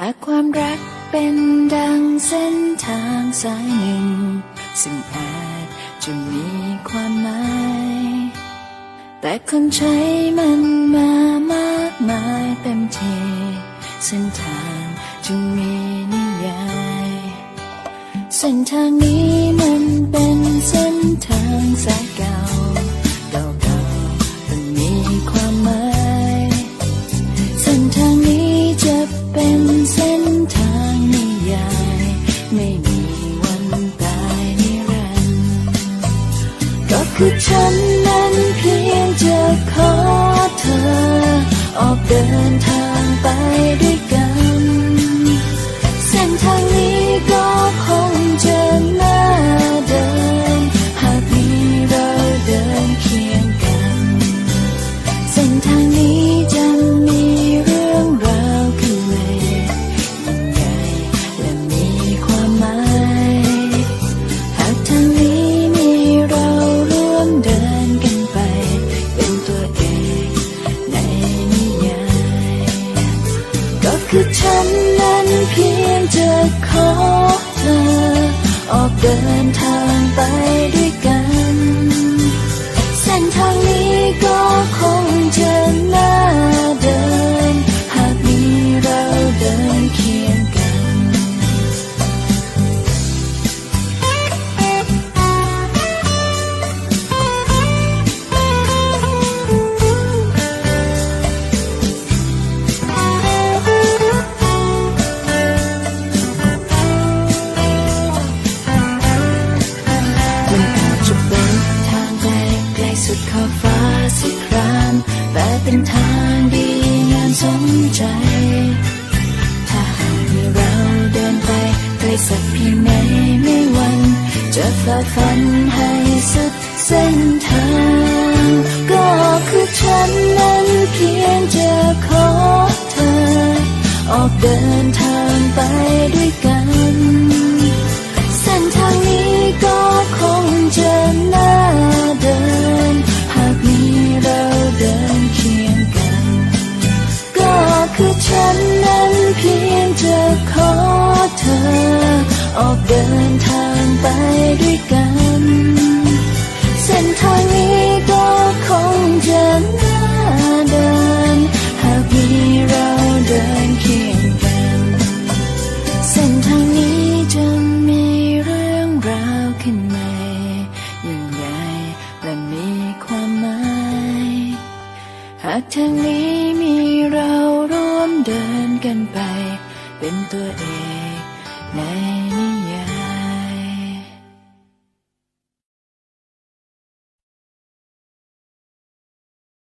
หากความรักเป็นดังเส้นทางสายหนึ่ง ซึ่งอาจจะมีความหมาย แต่คนใช้มันมามากมายเต็มทีเส้นทางจึงมีนิยายเส้นทางนี้มันเป็นเส้นทางสายเก่า คือฉันนั้นเพียงจะขอเธอ ออกเดินทางไปด้วยกัน คือฉันนั้นเพียงจะขอเธอ ออกเดินทาง สุดขอบฟ้าสักครามแต่เป็นทางดีงามสมใจ ถ้าหากมีเราเดินไปไกลสักเพียงไหนไม่วัน จะฝ่าฟันให้สุดเส้นทาง ก็คือฉันนั้นเพียงจะขอเธอ ออกเดินากทางนี้มีเราร่วมเดินกันไป เป็นตัวเองในนี้